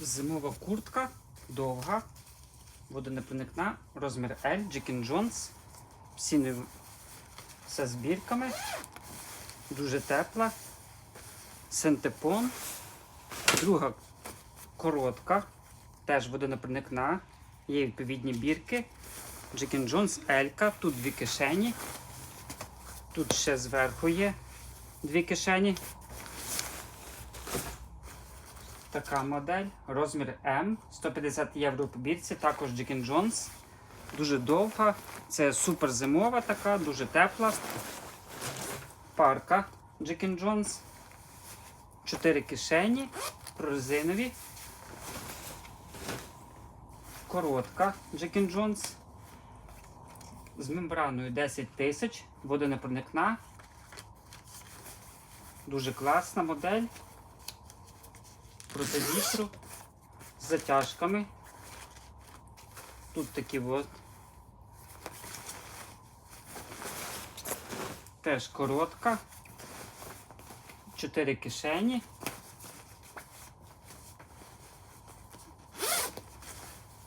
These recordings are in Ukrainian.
Зимова куртка довга, водонепроникна, розмір L, Джекін Джонс. Всі не... Все з бірками. Дуже тепла. Синтепон. Друга коротка, теж водонепроникна. Є відповідні бірки. Джекін Джонс Елька. Тут дві кишені. Тут ще зверху є дві кишені. Така модель, розмір М, 150 євро по бірці, також Джекін Джонс. Дуже довга. Це супер зимова така, дуже тепла. Парка Джекін Джонс. Чотири кишені, прорезинові. Коротка Джекін Джонс. З мембраною 10 тисяч, водонепроникна. Дуже класна модель проти вітру з затяжками. Тут такі от. Теж коротка. Чотири кишені.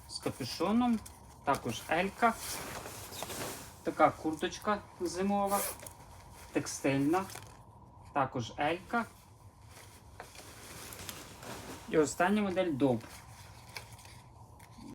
З капюшоном. Також Елька. Така курточка зимова. Текстильна. Також Елька. І остання модель Доб.